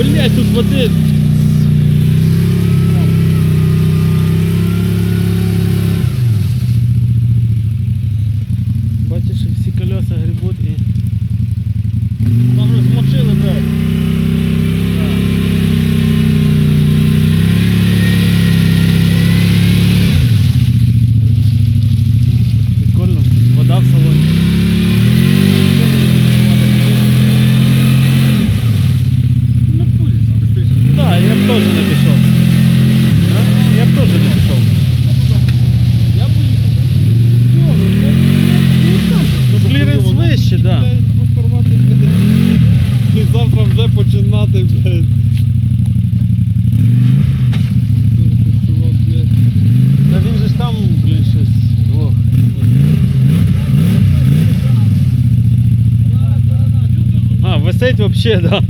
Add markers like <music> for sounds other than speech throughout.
Блять, тут воды. теж не пішов. Я б теж не пішов. Я Ну, кліренс вище, так. Да. І завтра вже починати, блядь. Та він же ж там, блін, щось. О. А, висить взагалі, так. Да.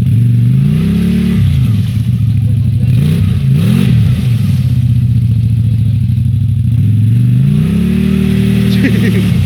Hehehehe <laughs>